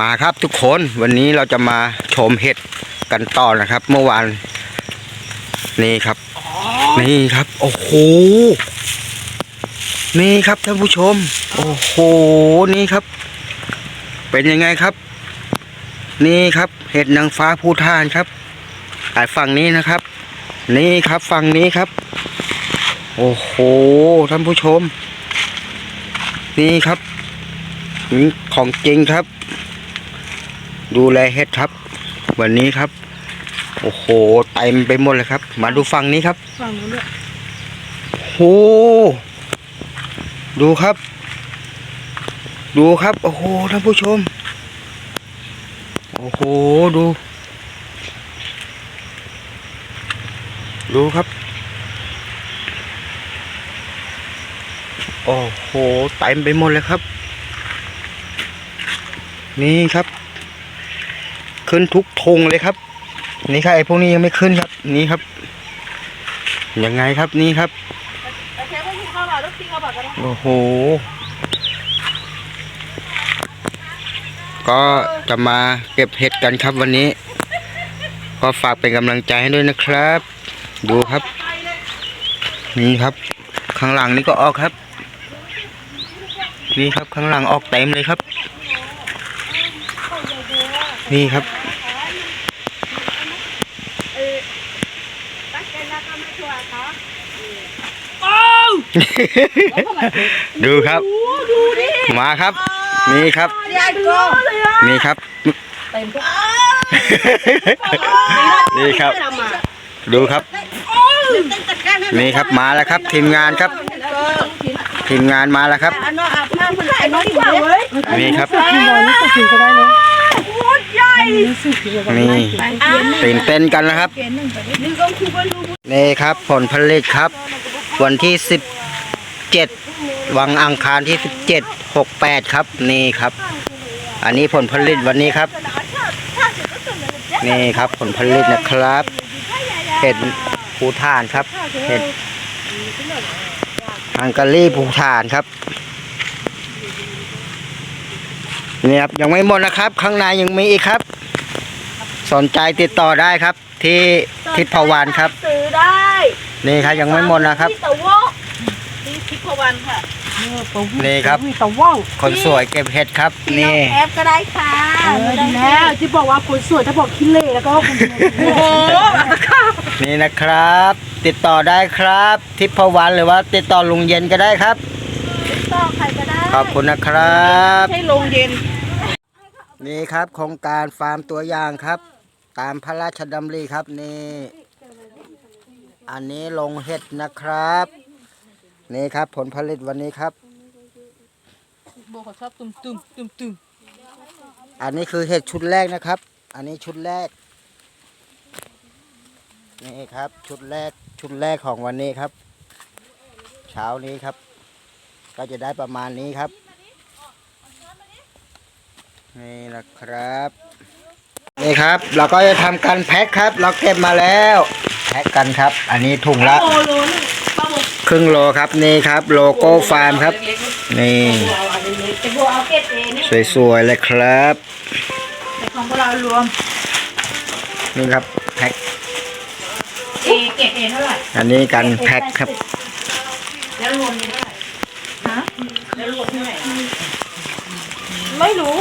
มาครับทุกคนวันนี้เราจะมาชมเห็ดกันต่อนะครับ เมื่อวานนี่ครับ นี่ครับ โอ้โหนี่ครับท่านผู้ชม โอ้โหนี่ครับ เป็นยังไงครับ นี่ครับ เห็ดนางฟ้าภูทานครับอ่าฝั่งนี้นะครับ นี่ครับฝั่งนี้ครับ โอ้โหท่านผู้ชม นี่ครับของจริงครับ ดูแลเฮ็ดครับ วันนี้ครับ โอ้โหเต็มไปหมดเลยครับ มาดูฝั่งนี้ครับฝั่งนู้นด้วยโอ้โหดูครับ ดูครับโอ้โหท่านผู้ชม โอ้โหดู ดูครับ โอ้โหเต็มไปหมดเลยครับ นี่ครับ ขึ้นทุกธงเลยครับ นี่ครับไอ้พวกนี้ยังไม่ขึ้นครับ นี่ครับ ยังไงครับนี่ครับโอ้โห ก็จะมาเก็บเห็ดกันครับวันนี้ ก็ฝากเป็นกำลังใจให้ด้วยนะครับ ดูครับ นี่ครับ ข้างหลังนี่ก็ออกครับ นี่ครับข้างหลังออกเต็มเลยครับ นี่ครับ ดูครับ มาครับ นี่ครับใหญ่กว่าเลยอะนี่ครับเต็มทุกนี่ครับ ดูครับ นี่ครับมาแล้วครับ ทีมงานครับ ทีมงานมาแล้วครับอันน้องอาบน้ำมันไอ้น้องกว่าเว้ยนี่ครับ นี่ตื่นเต้นกันนะครับ นี่ครับผลผลิตครับ วันที่สิบเจ็ดวันอังคารที่สิบเจ็ดหกแปดครับ นี่ครับ อันนี้ผลผลิตวันนี้ครับ นี่ครับผลผลิตนะครับเห็ดภูทานครับเห็ดฮังการีภูทานครับนี่ครับยังไม่หมดนะครับ ข้างในยังมีอีกครับ สนใจติดต่อได้ครับ ที่ทิพวรรณครับ ซื้อได้นี่ครับยังไม่หมดนะครับ ที่ตะวอกที่ทิพวรรณค่ะนี่ครับมีตะว่องคนสวยเก็บเห็ดครับ ที่นี่ แอปก็ได้ค่ะเออดีแล้วที่บอกว่าคนสวยถ้าบอกขี้เล่แล้วก็คนโอ้โหนี่นะครับ ติดต่อได้ครับ ทิพวรรณหรือว่าติดต่อลุงเย็นก็ได้ครับ ต่อใครก็ได้ขอบคุณนะครับใช่ลงเย็น นี่ครับโครงการฟาร์มตัวอย่างครับ ตามพระราชดำริครับนี่ อันนี้ลงเห็ดนะครับ นี่ครับผลผลิตวันนี้ครับ โบเขาชอบตุ้มตุ้มตุ้มตุ้มอันนี้คือเห็ดชุดแรกนะครับ อันนี้ชุดแรก นี่ครับชุดแรกชุดแรกของวันนี้ครับ เช้านี้ครับ ก็จะได้ประมาณนี้ครับ นี่นะครับ นี่ครับ เราก็จะทำการแพ็คครับ เราเก็บมาแล้วแพ็คกันครับ อันนี้ถุงละโลโลนึงปลาหมึกครึ่งโลครับนี่ครับ โลโก้ฟาร์มครับ นี่ เอาอันนี้เป็นบัวเอาเกล็ดเองนี่สวยๆเลยครับ แต่ของพวกเรารวมนี่ครับแพ็คเอเกล็ดเองเท่าไหร่อันนี้การแพ็คครับ แล้วรวมนี่เท่าไหร่ฮะแล้วรวมเท่าไหร่ไม่รู้